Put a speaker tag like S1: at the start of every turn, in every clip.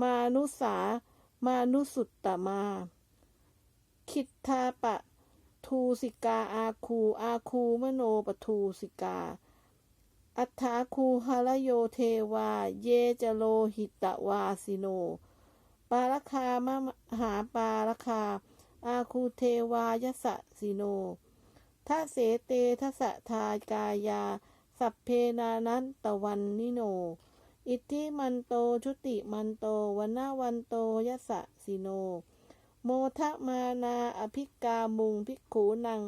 S1: มานุสา มานุสุตตมา คิทธาปะทูสิกาอาคู อาคูมโนปทูสิกา อัฏฐาคูหารโยเทวา เยจโลหิตวาสิโน ปาลคามหาปาลคา อาคูเทวายสะสิโนทัเสเตทัสทากายา สัพเพนานันตวันนิโน อิทธิมันโตชุติมันโตวันนาวันโตยสะสิโน โมทะมานาอภิกามุงภิกขูนัง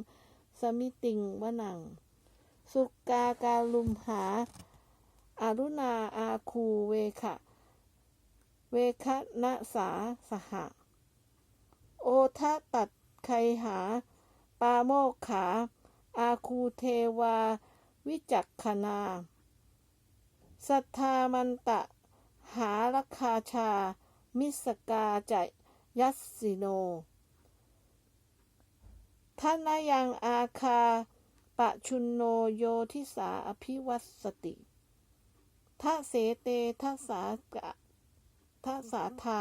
S1: สมิติงวนัง สุกาการุมหาอารุณาอาคูเวคะเวคะนะสาสหะ โอทะตัดไคหา ปาโมกขา อาคูเทวา วิจักขนา สัทธามันตะ หาลคาชา มิสกาจยัสสิโนท่านายังอาคาปะชุนโนโยทิสาอภิวัสสติทะเสเตทะสาทะสาธา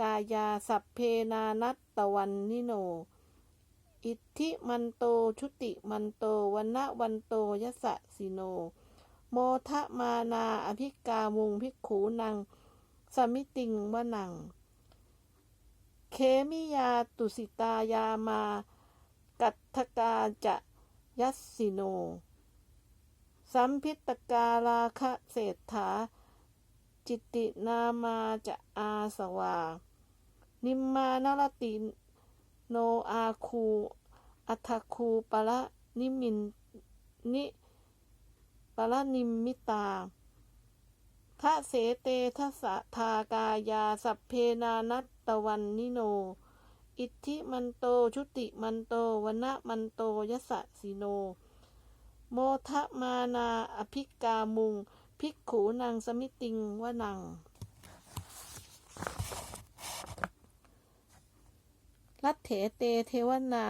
S1: กายาสัพเพนานัตตวันนิโน อิทธิมันโตชุติมันโตวันนะวันโตยสะสิโน โมทะมานาอภิกามุงภิกขูนัง สมิติงวนัง เคมิยาตุสิตายามา กัตถกาจะยัสสิโน สัมพิตกาลาคะเศรษฐา จิตินามาจะอาสวา นิมมานรติโนอาคู อัทคูปะละนิมินนิ ปะละนิมมิตาทะเสเตทะสะทากายาสัพเพนานัตตวันนิโน อิทธิมันโตชุติมันโตวนะมันโตยสะสิโน โมทะมานาอภิกามุง ภิกขูนางสมิติงวนัง รัตเถเตเทวนา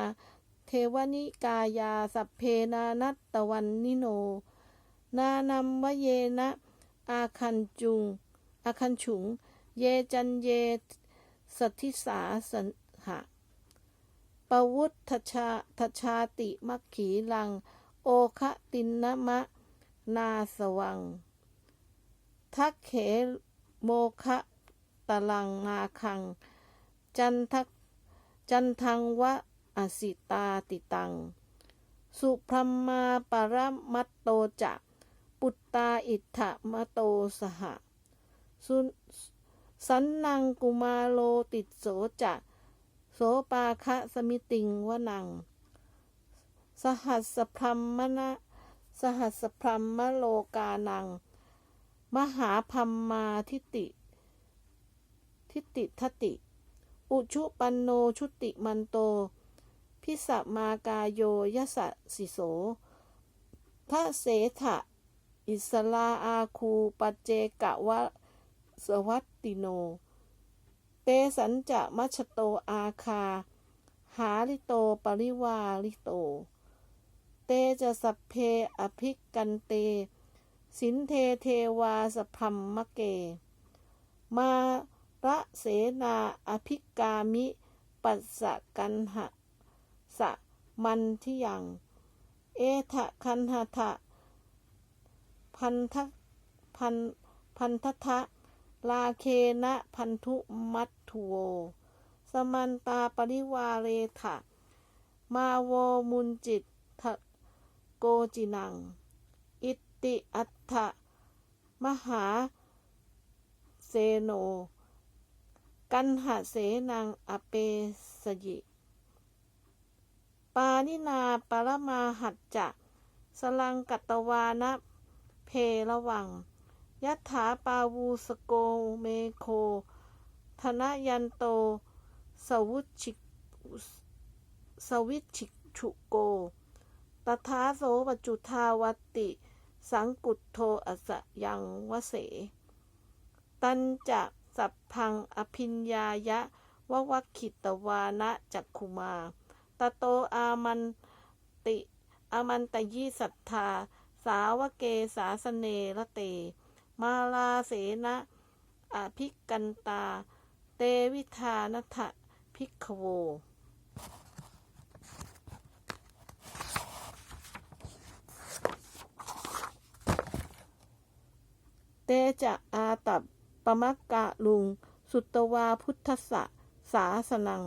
S1: เทวนิกายาสัพเพนานัตตวันนิโน นานัมวเยนะ อาคันจุง อาคันฉุง เยจันเยสัทธิสาสันหะปวุฒชาทชาติมัคขีลัง โอคะตินนมะ นาสวัง ทักเขโมคะตะลังนาคัง จันทักจันทังวะอสิตาติตัง สุพรมมาปรมัตโตจะ ปุตตาอิทธะมะโตสหะสุสันนังกุมาโลติดโสจะโสปาคะสมิติงวนัง สหัสสพรมมนะสหัสสพรมมโลกานัง มหาพัมมาทิติ ทิติทติ อุชุปันโนชุติมันโต พิสมากาโยยสะสิโสทะเสถะ อิสลาอาคูปัจเจกะวะสวัตติโน เตสัญจะมัชโตอาคา หาลิโตปริวาลิโต เตจะสัพเพอภิกกันเต สินเทเทวาสพรมมะเก มาระเสนาอภิกามิ ปัสสะกันหะสะมันที่ยัง เอทะคันหะทะ พันทะพันพันททะลาเคนะพันธุมัตถุโว สมันตาปริวาเรถะ มาโวมุนจิตทะโกจินัง อิติอัฏฐะมหาเสโน กันหะเสนังอเปสยิ ปานินาปรมาหัจจะ สลังกัตตวานะ เพระวัง ยัตถาปาวูสโกเมโค ธนยันโต สวุชิสวิชิชุโก ตถาโสปจุทาวติ สังกุตโทอสยังวเส ตันจะสัพพังอภิญญายะววัคขิตวานะจักขุมา ตโตอามันติ อามันตยีสัทธา สาวเกสาสเนระเต มาลาเสนะอภิกันตา เตวิธานัทพิกโว เตจะอาตับปมักกะลุง สุตวาพุทธสะสาสนัง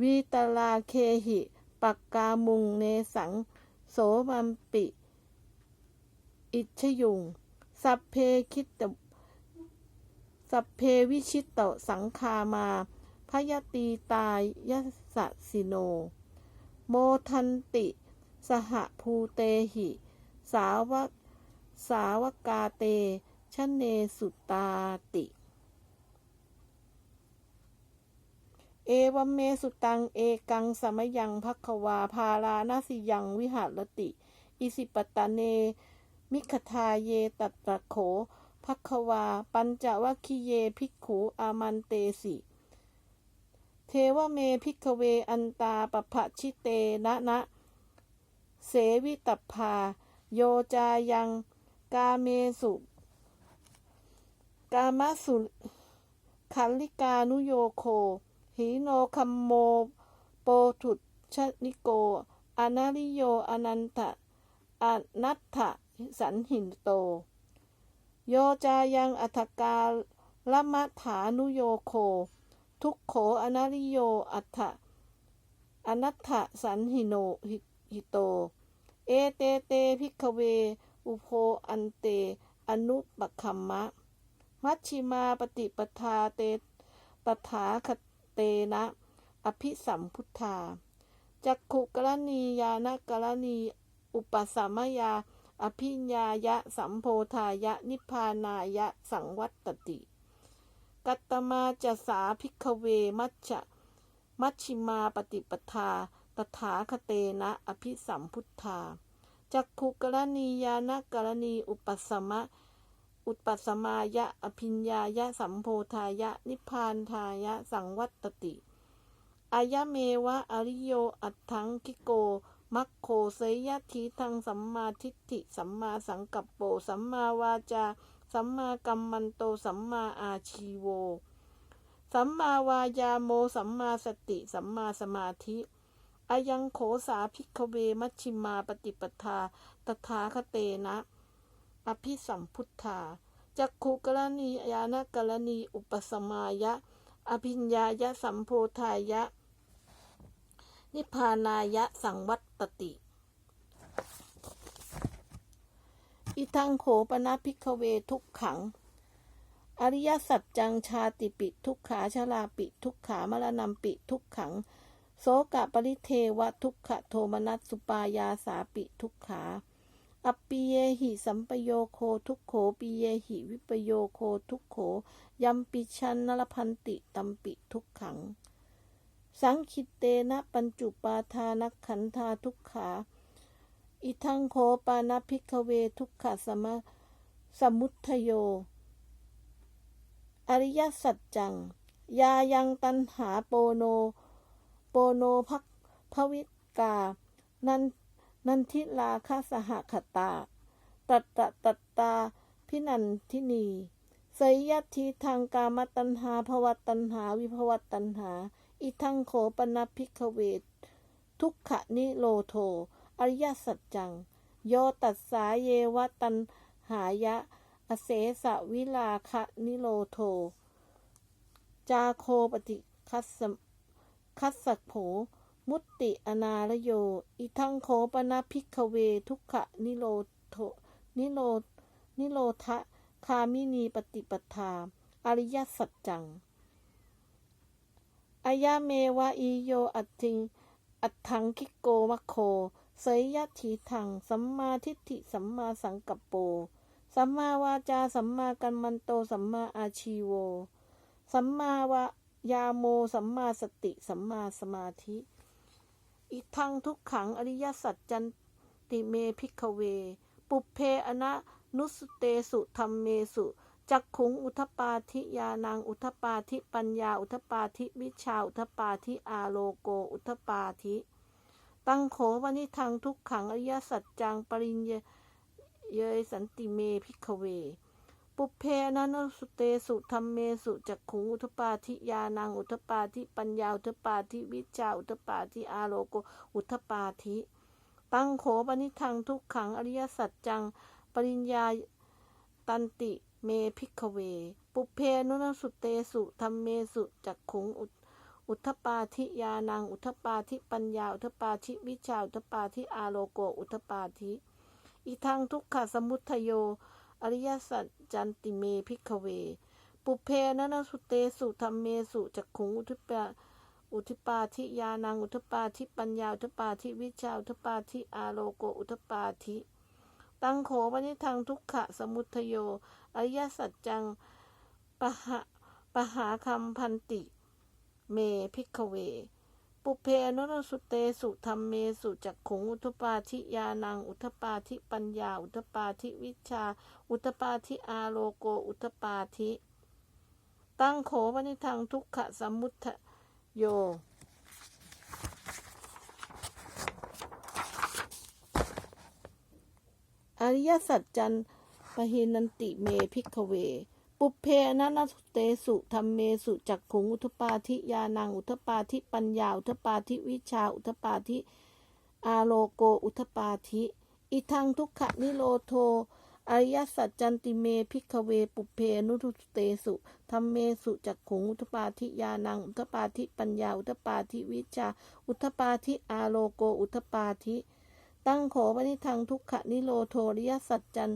S1: วีตลาเคหิ ปักกามุงเนสัง โสมัมปิ อิชยุง สัพเพคิตตสัพเพวิชิตตสังคามาพยตีตายยสสสิโน โมทันติ สหภูเตหิ สาวกสาวกาเตชเนสุตาติ เอวเมสุตัง เอกังสมยังพักวา พารานาสิยังวิหารติ อิสิปตะเน มิขทาเยตัตตะโขพักวา ปัญจวัคคิเยภิกขูอามันเตสิ เทวเมพิกเวอันตาปภะชิเตนะนะ เสวิตพา โยจายังกาเมสุ กามสุขันลิกานุโยโค หิโนคัมโม โปถุชนิโก อนาริโยอนันทะอนัตถะ สันหินโต โยจายังอัฏกาลมัฐานุโยโค ทุกโขอนาริโยอัฏฐอนัตถะสันหิโนหิโต เอเตเตพิกเว อุโพอันเต อนุปคัมมะ มัชชิมาปฏิปทาเตตถาคเตนะ อภิสัมพุทธาจักขุกรณียานกรณี อุปสัมมยา อภิญญายะสัมโพธายะนิพพานายะสังวัตติ กัตตมาจะสาพิกเวมัชฌะมัชชิมาปฏิปทา ตถาคเตนะอภิสัมพุทธา จักขุกรณียานกรณีอุปสมะ อุปสมายะอภิญญายะสัมโพธายะนิพพานทายะสังวัตตติอายะเมวะอริโยอัตถังคิโก มัคโคเสยยะทีทังสัมมาทิฏฐิสัมมาสังกัปโปสัมมาวาจา สัมมากัมมันโตสัมมาอาชีโว สัมมาวายาโม สัมมาสติ สัมมาสมาธิอายังโขสาภิกเวมัชชิมาปฏิปทา ตถาคเตนะ อภิสัมพุทธาจักขุกรณียานกรณี อุปสมายะ อภิญญายะสัมโพธายะ นิพพานายะสังวัตติ อิทังโขปนาภิกเวทุกขัง อริยสัจจังชาติปิทุกขาชลาปิทุกขามรณัมปิทุกขัง โสกะปริเทวะทุกขโทมนัสสุปายาสาปิทุกขาอปปิเยหิสัมปโยโคทุกโขปิเยหิวิปโยโคทุกโขยัมปิชันนรพันติตัมปิทุกขัง สังคิตเตนะปัญจุปาทานักขันธาทุกขา อิทังโคปานาภิกเวทุกขสมะสมุทโย อริยสัจจัง ยายังตันหาโปโน โปโนภักภวิกา นันนันทิลาคาสหขตา ตัตตะตัตตาพินันทินีสยยัตทีทางกามตัญหาภวตัญหา วิภวตัญหา อิทังโขปนาภิกเวททุกขะนิโรโท อริยสัจจัง โยตัสสาเยวตันหายะ อเสสะวิลาคะนิโรโท จาโคปฏิคัสสมคัสสะโผ มุตติอนารโย อิทังโขปนาภิกเว ทุกขะนิโรโท นิโร นิโรทะ คามินีปฏิปทา อริยสัจจัง อายาเมวะอีโยอัตถิง อัตถังคิโกมะโค เสยยะทีทัง สัมมาทิฏฐิสัมมาสังกัปโป สัมมาวาจา สัมมากัมมันโต สัมมาอาชีโว สัมมาวายาโม สัมมาสติ สัมมาสมาธิ อิทังทุกขังอริยสัจจันติเมพิกเว ปุเพอนะนุสเตสุธรรมเมสุ จักขุงอุทปาธิยานังอุทปาธิปัญญาอุทปาธิวิชาอุทปาธิอาโลโกอุทปาธิตังโขวนิทังทุกขังอริยสัจจังปริญเยเยสันติเมพิกเว ปุเพนะนสุเตสุธรรมเมสุจักขุงอุทปาทิยานังอุทปาทิปัญญาอุทปาทิวิจาอุทปาทิอาโลโกอุทปาทิตั้งโขปนิทังทุกขังอริยสัจจังปริญญาตันติ เมพิกเว ปุเพนุนสุเตสุธรรมเมสุจักขุงอุอุทธปาทิยานัง อุทธปาทิปัญญา อุทธปาทิวิชา อุทธปาทิอาโลโก อุทธปาทิ อีทางทุกขสมุทโย อริยสัจจันติเมพิกเว ปุเพนนสุเตสุธรรมเมสุจักขุงอุทปาอุทปาทิยานัง อุทปาทิปัญญา อุทปาทิวิชา อุทปาทิอาโลโก อุทปาทิ ตังโขปนิทังทุกขสมุทโยอริยสัจจังปะหะปหาคัมพันติ เมพิกเว ปุเพนุนสุเตสุธรรมเมสุจักขุงอุทปาทิยานัง อุทปาทิปัญญา อุทปาทิวิชา อุทปาทิอาโลโก อุทปาทิ ตั้งโขปนิทังทุกขสมุทโย อริยสัจจันปะหินันติเมพิกเว ปุเพนะนสุเตสุธรรมเมสุจักขุงอุทปาทิยานังอุทปาทิปัญญาอุทปาทิวิชาอุทปาทิอาโลโกอุทปาทิอิทังทุกขนิโรโทอริยสัจจันติเมพิกเว ปุเพนุทุเตสุธรรมเมสุจักขุงอุทปาทิยานังอุทปาทิปัญญาอุทปาทิวิชา อุทปาทิอาโลโกอุทปาทิ ตั้งโขปนิทังทุกขนิโรโทอริยสัจจัน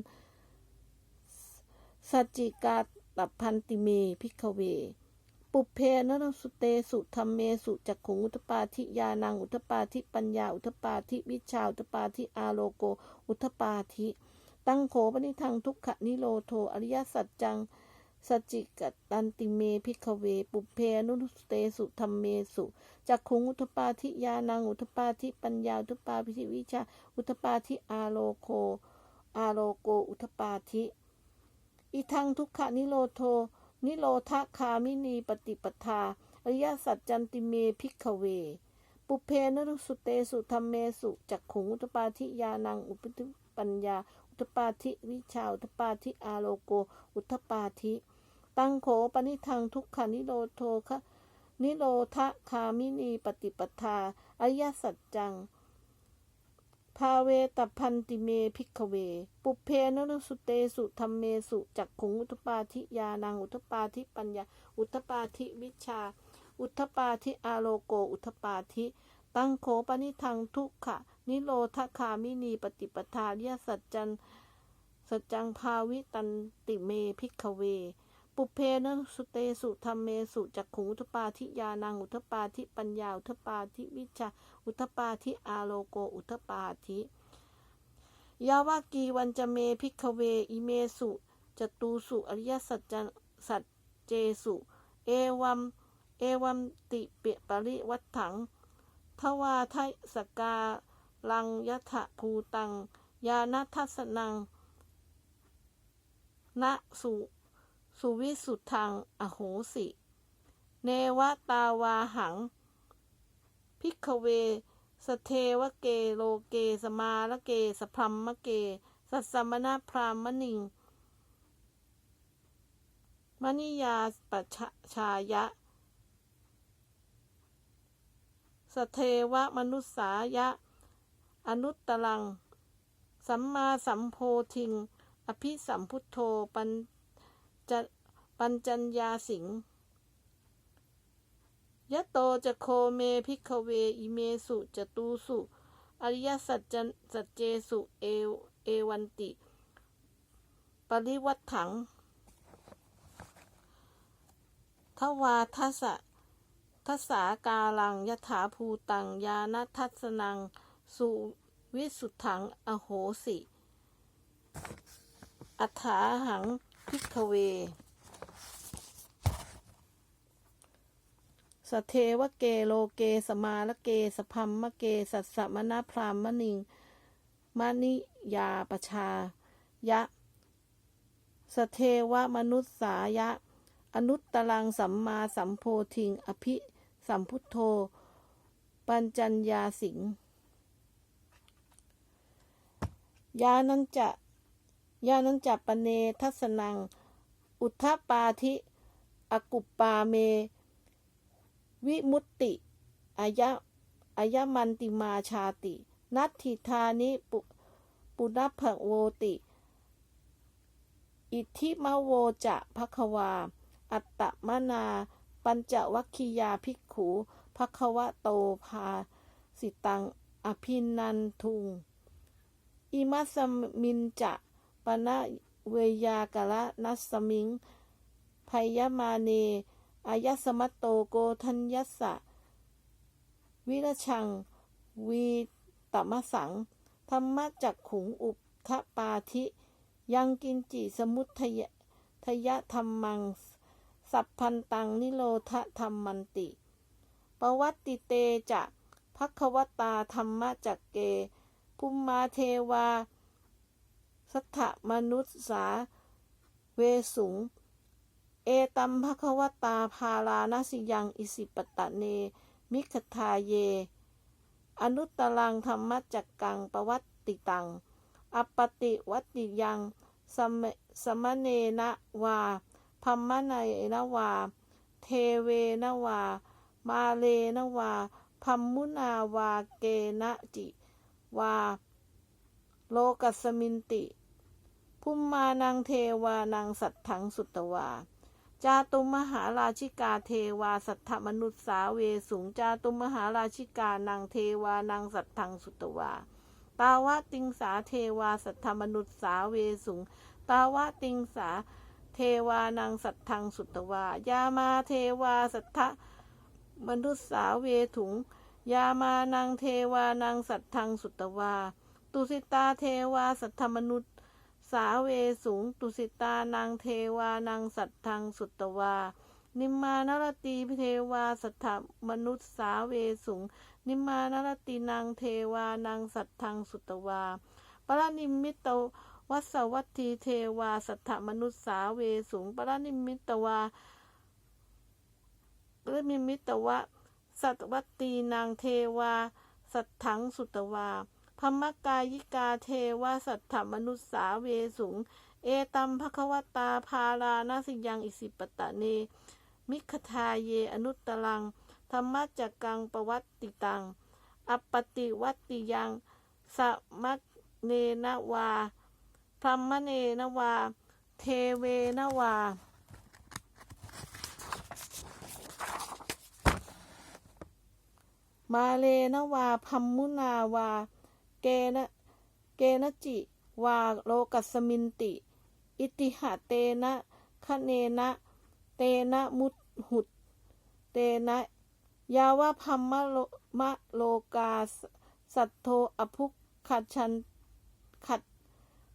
S1: สัจจิกาตพันติเมพิกเว ปุเพนรสุเตสุธรรมเมสุจักขุงอุทปาทิยานังอุทปาทิปัญญาอุทปาทิวิชาอุทปาทิอาโลโก อุทปาทิ ตั้งโขปนิทังทุกขนิโรโทอริยสัจจัง สจิกตันติเมพิกเว ปุเพนุสเตสุธรรมเมสุจักขุงอุทปาทิยานังอุทปาทิปัญญาอุทปาทิวิชา อุทปาทิอาโลโค อาโลโกอุทปาทิอีทังทุกขนิโรโท นิโรธคามินีปฏิปทาอริยสัจจันติเมพิกเว ปุเพนรุสุเตสุธรรมเมสุจักขุงอุทปาทิยานังอุปทิปัญญา ทปาทิวิชาอุทปาทิอาโลโก อุทปาทิตังโขปนิทังทุกขนิโรโทคะนิโรธคามินีปฏิปทาอริยสัจจัง ภาเวตพันติเมพิกเว ปุเพนรสุเตสุธรรมเมสุจักขุงอุทปาทิยานังอุทปาทิปัญญา อุทปาทิวิชา อุทปาทิอาโลโก อุทปาทิตั้งโขปนิทังทุกขะ นิโรธคามินีปฏิปทาเยสัจจันสัจจังภาวิตันติเมพิกเว ปุเพนะสุเตสุธรรมเมสุจักขุงอุทปาทิยานังอุทปาทิปัญญาอุทปาทิวิชาอุทปาทิอาโลโกอุทปาทิยาวากีวันจะเมพิกเว อิเมสุจตูสุอริยสัจจันสัจเจสุ เอวัม เอวัมติเปปริวัตถังทวาทยสกา ลังยถะภูตัง ยานัทัสนังนะสุสุวิสุทธัง อโหสิ เนวตาวาหัง พิกเว สเทวเกโลเกสมาละเกสพรัมมะเก สัสสมณพรามมณิง มณิยาปัชชายะ สเทวมนุษสายะ อนุตตรัง สัมมาสัมโพธิง อภิสัมพุทโธปัญจปัญจัญญาสิงยะโตจะโคเมพิกเวอิเมสุจตูสุ อริยสัจจสัจเจสุเอวเอวันติ ปริวัตถัง ทวาทัสสะทัสสากาลังยถาภูตัง ยานัทัสนัง สุวิสุทธังอโหสิ อัฏฐาหังพิกเว สเทวเกโลเกสมาละเกสพัมมะเกสัสสะมณพรามมณิงมณิยาปชายะ สเทวมนุษสายะ อนุตตรังสัมมาสัมโพธิง อภิสัมพุทโธ ปัญจัญญาสิง ยานันจะยานันจะปะเนทัสนัง อุทธปาธิอกุปปาเม วิมุตติอายะอายมันติมาชาติ นัตถิธานิปุปุณพโวติ อิทธิมโวจะภควา อัตตมนา ปัญจวัคคียาภิกขูภควะโตภาสิตัง อภินันทุง อิมัสมินจะปนะเวยากะละนัสสมิงพยมาเนอายสมัตโตโกทัญยัสสะวิรชัง วีตมะสัง ธรรมจักขุงอุปทปาธิ ยังกินจิสมุทยทยธรรมัง สัพพันตังนิโรธธรรมันติ ปวัตติเตจะภควตาธรรมจักเก ภุมมาเทวา สัทธมนุษสา เวสุง เอตัมภควตาภาลานาสิยัง อิสิปตะเน มิคทาเย อนุตตรังธรรมจักกังปวัตติตัง อปติวัตติยังสมสมเนนะวาพัมมะเนนะวา เทเวนะวา มาเลนะวาพัมมุนาวาเกนะจิ วาโลกัสมินติภุมมานังเทวานังสัทถังสุตวา จาตุมหาราชิกาเทวาสัทธมนุษสาเวสุงจาตุมหาราชิกานังเทวานังสัทธังสุตวา ตาวะติงสาเทวาสัทธมนุษสาเวสุงตาวะติงสาเทวานังสัทธังสุตวา ยามาเทวาสัทธมนุษสาเวถุง ยามานังเทวานังสัตทังสุตวา ตุสิตาเทวาสัทธมนุษสาเวสุงตุสิตานังเทวานังสัตทังสุตวา นิมมานรตีเทวาสัทธมนุษสาเวสุงนิมมานรตินังเทวานังสัตทังสุตวา ปรนิมิตวัสวัตถีเทวาสัทธมนุษสาเวสุงปรนิมิตวาปรนิมมิตวะ สัตวัตตีนางเทวา สัทถังสุตวาพมกายิกาเทวาสัทธมนุษสาเวสุง เอตัมภควตาภารานาสิยังอิสิปตะเน มิคทาเยอนุตตรัง ธรรมจักกังปวัตติตัง อปปติวัตติยังสมัเนนะวาพรมเนนะวา เทเวนะวา มาเลนวาพัมมุนาวา เกนะเกนะจิ วาโลกัสมินติ อิติหะเตนะคะเนนะ เตนะมุตหุต เตนะ ยาวะพัมมะโลมะโลกาสสัทโทอภุคขัดชันขัด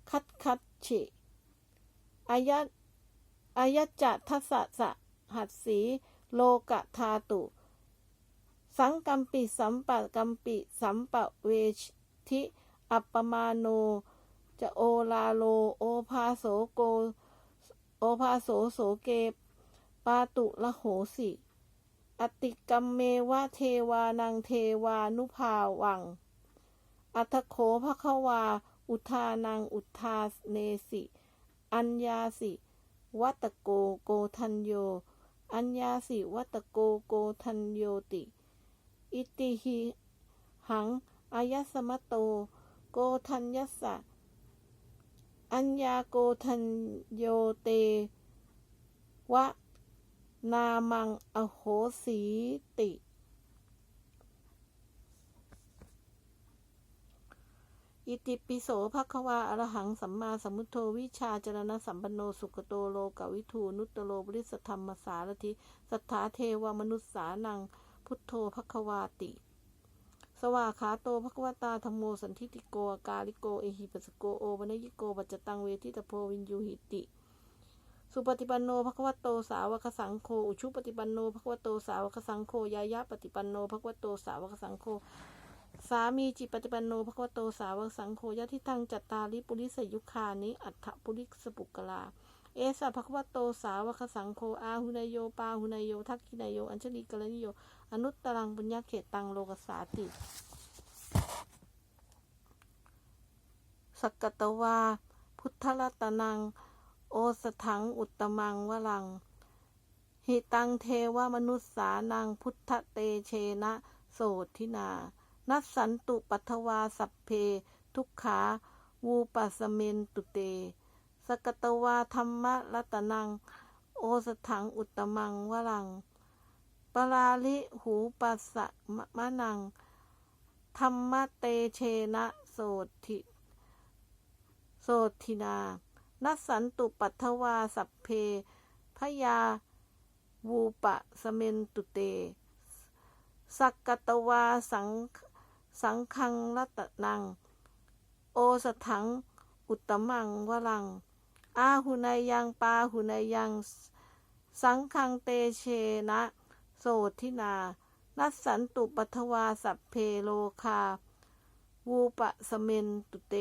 S1: คัดคัดฉิอายะอายะจะทัสสะสะหัดสีโลกะทาตุ สังกัมปิสัมปะกัมปิสัมปะเวทิ อัปปมาโน จะโอลาโล โอภาโสโก โอภาโสโสเกปาตุละโหสิ อติกัมเมวะเทวานังเทวานุภาวัง อัทโขภควา อุทานังอุทาเนสิ อัญญาสิวัตโกโกทันโย อัญญาสิวัตโกโกทันโยติ อิติหิหังอายสมโต โกทัญยัสสะ อัญญาโกทัญโยเต วะ นามังอโหสีติ อิติปิโสภควาอรหังสัมมาสัมพุทโธวิชาจรณะสัมปันโนสุขโตโลกวิทูนุตตโลบริสธรรมสารทิ สัทธาเทวมนุษสานัง พุทโธภควาติ สวาขาโตภควตาธรรมโมสันทิติโกอากาลิโกเอหิปัสโกโอวนยิโกปัจจตังเวทิตโพวินยูหิติ สุปฏิปันโนภควโตสาวกสังโฆอุชุปฏิปันโนภควโตสาวกสังโฆยายะปฏิปันโนภควโตสาวกสังโฆสามีจิปฏิปันโนภควโตสาวกสังโฆยะทิทังจัตตาริปุริสยุคานิอัฏฐปุริสปุกกลา เอสะภควโตสาวกสังโฆอาหุนายโยปาหุนายโยทักขินายโย อัญชลีกรณิโย อนุตตรังปุญญเขตตังโลกสาติสกกตวาพุทธรัตนัง โอสถังอุตตมังวลัง หิตังเทวมนุษสานังพุทธเตเชนะ โสทินา นัสสันตุปัทวาสัพเพ ทุกขา วูปัสเมนตุเต สกตวาธรรมรัตนัง โอสถังอุตมังวลัง ปราลิหูปัสสะมะนัง ธรรมเตเชนะโสทิโสทินา นัสสันตุปัทวาสัพเพพยาวูปะสเมนตุเต สักกตวาสังสังคังรัตนัง โอสถังอุตมังวลัง อาหุนายังปาหุนายยัง สังคังเตเชนะ โสทินา นัสสันตุปัทวาสัพเพโลคา วูปะสเมนตุเต